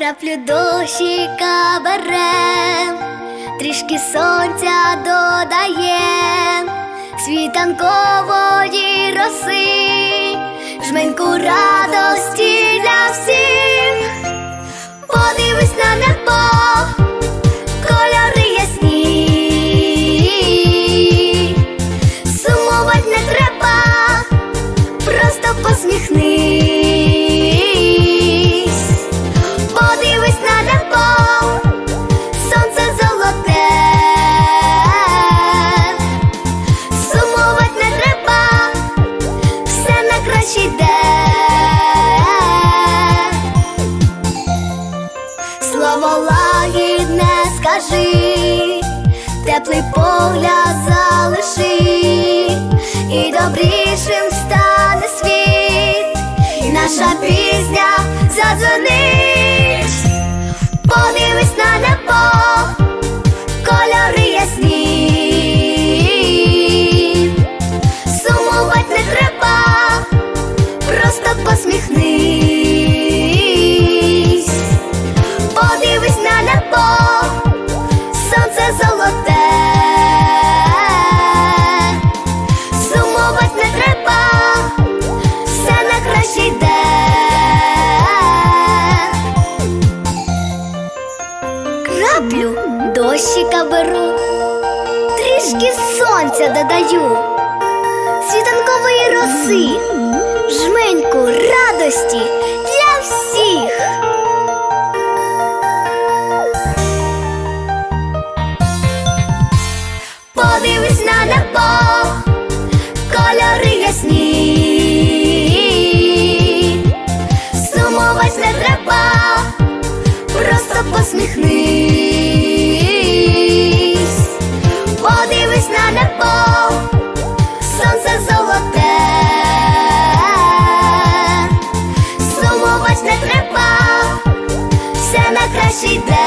краплю дощика берем, трішки сонця додаєм, світанкової на краще. Слово лагідне скажи, теплий погляд залиши, і добрішим стане світ, і наша пісня задзвонить, подивись на небо, беру, трішки сонця додаю, світанкової роси, жменьку радості для всіх. Подивись на небо, кольори ясні, сумувать не треба, просто посміхнись, cidade.